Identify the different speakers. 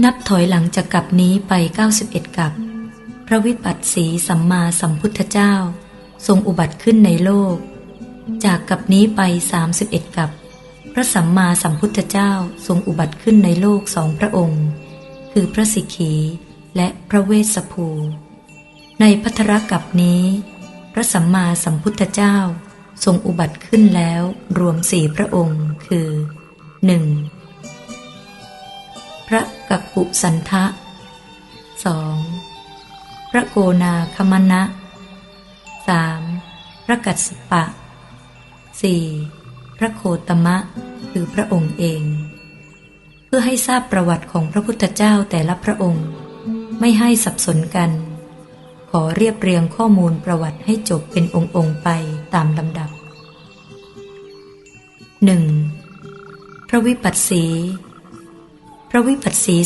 Speaker 1: นับถอยหลังจากกับนี้ไป 91กับ พระวิปัสสีสัมมาสัมพุทธเจ้า ทรงอุบัติขึ้นในโลก จากกับนี้ไป 31กับ พระสัมมาสัมพุทธเจ้าทรงอุบัติขึ้นในโลกสองพระองค์ คือพระสิกขีและพระเวสสภู ในพัทรกับนี้ พระสัมมาสัมพุทธเจ้าทรงอุบัติขึ้นแล้วรวมสี่พระองค์ คือ 1. พระกักกุสันทะ 2. พระโกนาคมณะ 3. พระกัสสปะ 4. พระโคตมะ คือพระองค์เอง เพื่อให้ทราบประวัติของพระพุทธเจ้าแต่ละพระองค์ ไม่ให้สับสนกัน ขอเรียบเรียงข้อมูลประวัติให้จบเป็นองค์ๆไปตามลำดับ 1. พระวิปัสสี พระวิปัสสี